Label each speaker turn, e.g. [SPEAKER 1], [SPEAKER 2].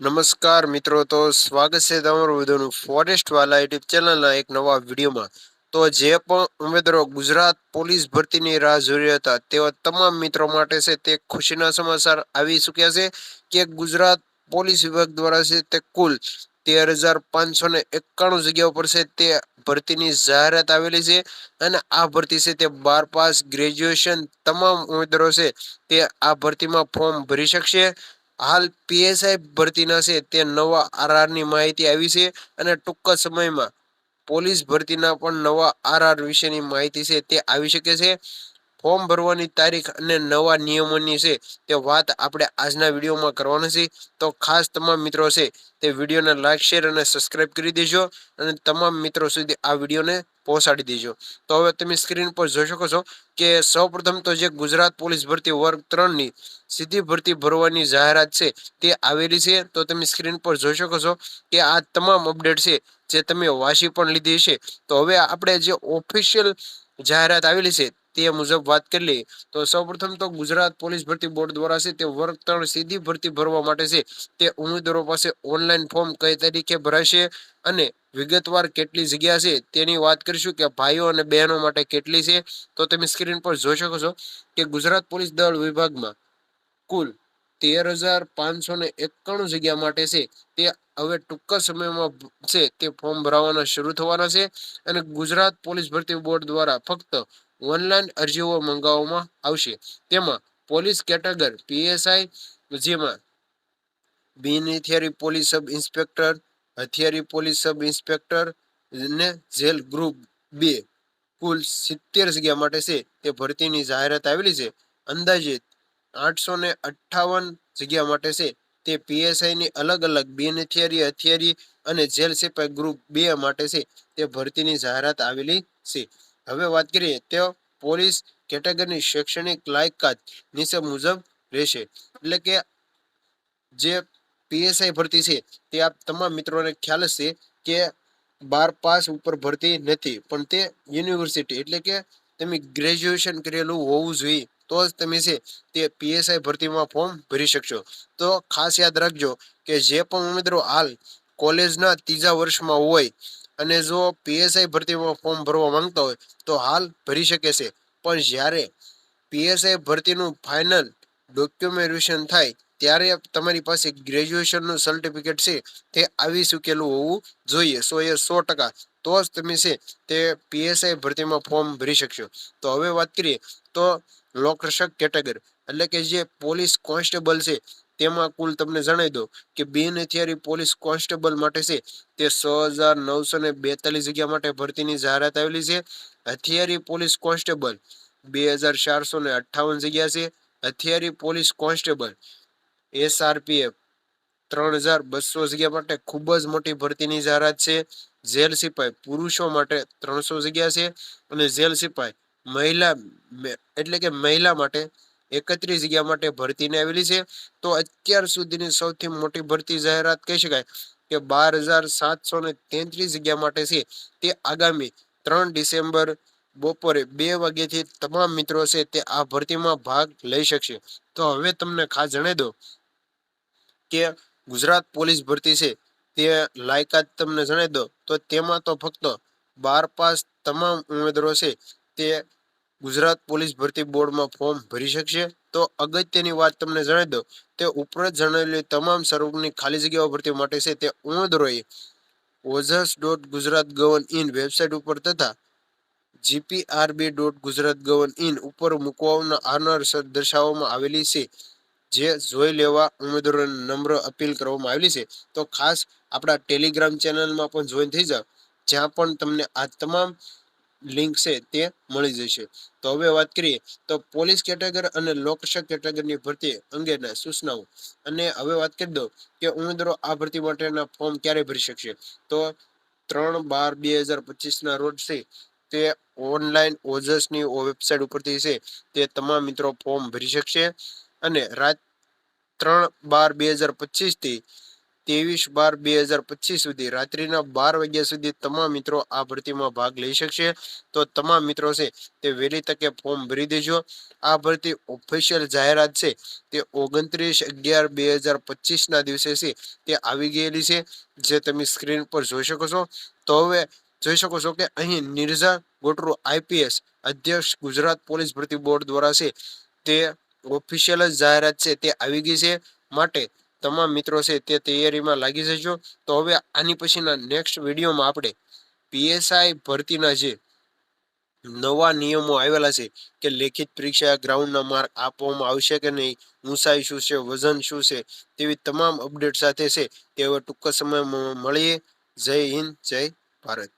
[SPEAKER 1] નમસ્કાર મિત્રો, તો સ્વાગત છે તમારું બધાનું ફોરેસ્ટ વાલા યુટ્યુબ ચેનલના એક નવા વિડીયોમાં. તો જે પણ ઉમેદવારો ગુજરાત પોલીસ ભરતીની રાહ જોઈ હતા, તેવા તમામ મિત્રો માટે છે તે ખુશીના સમાચાર આવી ચૂક્યા છે કે ગુજરાત પોલીસ વિભાગ દ્વારા છે તે કુલ તેર હજાર પાંચસો ને એકાણું જગ્યા ઉપર છે તે ભરતીની જાહેરાત આવેલી છે અને આ ભરતી છે તે બાર પાસ ગ્રેજ્યુએશન તમામ ઉમેદવારો છે તે આ ભરતીમાં ફોર્મ ભરી શકશે. હાલ પીએસઆઈ ભરતીના છે તે નવા આરઆરની માહિતી આવી છે અને ટૂંક સમયમાં પોલીસ ભરતીના પણ નવા આરઆર વિશેની માહિતી છે તે આવી શકે છે. ફોર્મ ભરવાની તારીખ અને નવા નિયમોની છે તે વાત આપણે આજના વિડીયોમાં કરવાની છે. તો ખાસ તમામ મિત્રો છે તે વિડીયોને લાઇક શેર અને સબસ્ક્રાઇબ કરી દેજો અને તમામ મિત્રો સુધી આ વિડીયોને પહોંચાડી દેજો. તો હવે તમે સ્ક્રીન પર જોઈ શકો છો કે સૌપ્રથમ તો જે ગુજરાત પોલીસ ભરતી વર્ગ ત્રણની સીધી ભરતી ભરવાની જાહેરાત છે તે આવેલી છે. તો તમે સ્ક્રીન પર જોઈ શકો છો કે આ તમામ અપડેટ છે જે તમે વાંચી પણ લીધી છે તો હવે આપણે જે ઓફિશિયલ જાહેરાત આવેલી છે તે મુજબ વાત કરી લઈએ. તો સૌપ્રથમ તો ગુજરાત પોલીસ ભરતી બોર્ડ દ્વારા છે તે વર્ગ ત્રણ સીધી ભરતી ભરવા માટે છે. તે ઉમેદવારો પાસે ઓનલાઈન ફોર્મ કઈ તરીકે ભરાશે અને વિગતવાર કેટલી જગ્યા છે તેની વાત કરીશું કે ભાઈઓ અને બહેનો માટે કેટલી છે. તો તમે સ્ક્રીન પર જોઈ શકો છો કે ગુજરાત પોલીસ દળ વિભાગમાં કુલ તેર હજાર પાંચસો ને એકાણું જગ્યા માટે છે. તે હવે ટૂંક સમયમાં છે તે ફોર્મ ભરાવાના શરૂ થવાના છે અને ગુજરાત પોલીસ ભરતી બોર્ડ દ્વારા ફક્ત ઓનલાઈન અરજીઓ મંગાવવામાં આવશે. તેમાં પોલીસ કેટેગર, પીએસઆઈ, જેમાં બિનહથિયારી પોલીસ સબ ઇન્સ્પેક્ટર, હથિયારી પોલીસ સબ ઇન્સ્પેક્ટર ને જેલ ગ્રુપ બે કુલ સિત્તેર જગ્યા માટે છે. તે ભરતીની જાહેરાત આવેલી છે. અંદાજિત આઠસો ને અઠ્ઠાવન જગ્યા માટે છે. તે પીએસઆઈની અલગ અલગ બિન હથિયારી અને જેલ સિપાઈ ગ્રુપ બે માટે છે. તે ભરતીની જાહેરાત આવેલી છે. હવે વાત કરીએ તો પોલીસ કેટેગરીની શૈક્ષણિક લાયકાત નીચે મુજબ રહેશે. એટલે કે જે પીએસઆઈ ભરતી છે તે આપ તમામ મિત્રોને ખ્યાલ છે કે બાર પાસ ઉપર ભરતી નથી, પણ તે યુનિવર્સિટી એટલે કે તમે ગ્રેજ્યુએશન કરેલું હોવું જોઈએ, તો જ તમે છે તે પીએસઆઈ ભરતીમાં ફોર્મ ભરી શકશો. તો ખાસ યાદ રાખજો કે જે પણ ઉમેદવારો હાલ કોલેજના ત્રીજા વર્ષમાં હોય અને જો પીએસઆઈ ભરતીમાં ફોર્મ ભરવા માંગતા હોય, તો હાલ ભરી શકે છે. પણ જ્યારે પીએસઆઈ ભરતીનું ફાઇનલ ડોક્યુમેન્ટેશન થાય, ત્યારે તમારી પાસે ગ્રેજ્યુએશનનું સર્ટિફિકેટ છે, તે આવી ચૂકેલું હોવું જોઈએ. સો એ સો ટકા. તો જ તમે છે, તે પીએસઆઈ ભરતીમાં ફોર્મ ભરી શકશો. તો હવે વાત કરીએ, તો લોકરક્ષક કેટેગરી એટલે કે જે પોલીસ કોન્સ્ટેબલ છે તેમાં કુલ તમને જણાવી દો કે બિન હથિયારી પોલીસ કોન્સ્ટેબલ માટે છે, તે સો હજાર નવસો ને બેતાલીસ જગ્યા માટે ભરતીની જાહેરાત આવેલી છે. હથિયારી પોલીસ કોન્સ્ટેબલ બે હજાર ચારસો ને અઠ્ઠાવન જગ્યા છે. હથિયારી પોલીસ કોન્સ્ટેબલ એસઆરપીએફ ત્રણ હજાર બસો જગ્યા માટે ખૂબ જ મોટી ભરતીની જાહેરાત છે. જેલ સિપાઈ પુરુષો માટે ત્રણસો જગ્યા છે અને જેલ સિપાઈ મહિલા એટલે કે મહિલા માટે એકત્રીસ જગ્યા માટે ભરતીને આવેલી છે. તો અત્યાર સુધીની સૌથી મોટી ભરતી જાહેરાત કહી શકાય કે બાર હજાર સાતસો ને તેત્રીસ જગ્યા માટે છે. તે આગામી ત્રણ ડિસેમ્બર બપોરે બે વાગ્યાથી તમામ મિત્રો છે તે આ ભરતીમાં ભાગ લઈ શકશે. તો હવે તમને ખાસ જણાવી દો કે ગુજરાત પોલીસ ભરતી છે તે લાયકાત તમને જણાવી દો તો તેમાં તો ફક્ત બાર પાસ તમામ ઉમેદવારો છે તે ગુજરાત પોલીસ ભરતી બોર્ડમાં ફોર્મ ભરી શકશે? તો અગત્યની વાત તમને જણાવી દો તે ઉપરાંત જણાવેલી તમામ સ્વરૂપની ખાલી જગ્યાઓ ભરતી માટે છે. તે ઉમેદવારોએ Ojas dot Gujarat gov in website ઉપર તથા GPRB dot Gujarat gov in ઉપર મૂકવામાં આવનાર દર્શાવવામાં આવેલી છે. જે જોઈ લેવા ઉમેદવારોને નમ્ર અપીલ કરવામાં આવેલી છે. તો ખાસ આપણા ટેલિગ્રામ ચેનલમાં પણ જોઈન થઈ જાઓ. જ્યાં પણ તમને આ તમામ લિંક છે તે મળી જશે. તો હવે વાત કરીએ, તો પોલીસ કેટેગરી અને લોકરક્ષક કેટેગરીની ભરતી અંગેના સૂચનાઓ. અને હવે વાત કરી દો કે ઉમેદવારો આ ભરતી માટેના ફોર્મ ક્યારે ભરી શકશે? તો ત્રણ બાર બે હજાર પચીસના રોજ છે, તે ઓનલાઈન ઓજસની વેબસાઇટ ઉપરથી છે, તે તમામ મિત્રો ફોર્મ ભરી શકશે. અને રાત ત્રણ બાર બે હજાર પચીસથી ત્રેવીસ બાર બે હજાર પચીસ સુધી રાત્રિના બાર વાગ્યા સુધી તમામ મિત્રો આ ભરતીમાં ભાગ લઈ શકશે. તો તમામ મિત્રો છે તે વહેલી તકે ફોર્મ ભરી દેજો. આ ભરતી ઓફિશિયલ જાહેરાત છે તે ઓગણત્રીસ અગિયાર બે હજાર પચીસના દિવસે છે તે આવી ગયેલી છે. જે તમે સ્ક્રીન પર જોઈ શકો છો. તો હવે જોઈ શકો છો કે અહીં નિર્જા ગોટરુ આઈપીએસ અધ્યક્ષ ગુજરાત પોલીસ ભરતી બોર્ડ દ્વારા છે તે ઓફિશિયલ જાહેરાત છે તે આવી ગઈ છે. માટે તમામ મિત્રો છે તે તૈયારીમાં લાગી જજો. તો હવે આની પછીના નેક્સ્ટ વિડીયોમાં આપણે પીએસઆઈ ભરતીના જે નવા નિયમો આવેલા છે કે લેખિત પરીક્ષા ગ્રાઉન્ડના માર્ક આપવામાં આવશે કે નહીં, ઊંચાઈ શું છે, વજન શું છે, તેવી તમામ અપડેટ સાથે છે તે હવે ટૂંક સમયમાં મળીએ. જય હિન્દ, જય ભારત.